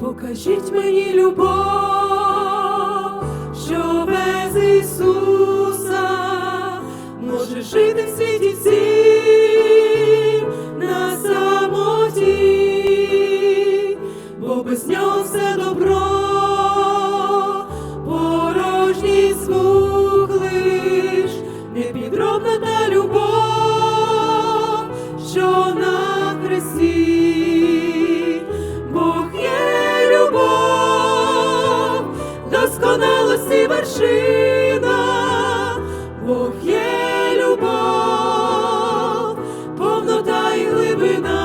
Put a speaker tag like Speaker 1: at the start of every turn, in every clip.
Speaker 1: Покажіть мені любов, що без Ісуса може жити в світі всім на самоті, бо без нього все добро, досконалості вершина, Бог є любов, повнота і глибина,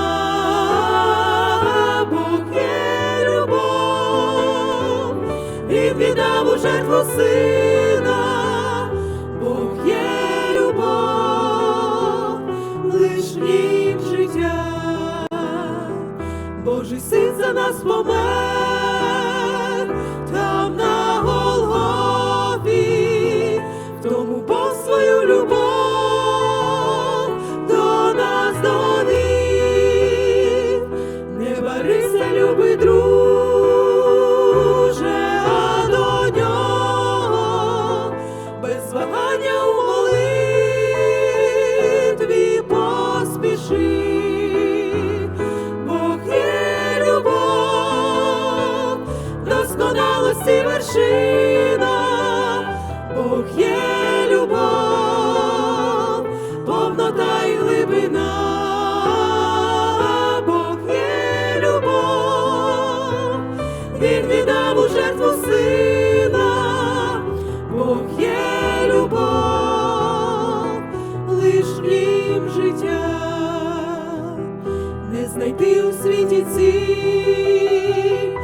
Speaker 1: Бог є любов, Він віддав у жертву сина, Бог є любов, лиш нім життя. Божий син за нас помер, вагання у молитві поспіши. Бог є любов, досконалості вершина, Бог є любов, повнота і глибина, Бог є любов, Він віддав знайти у світі ціль,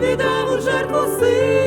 Speaker 1: віддав у жертву сина,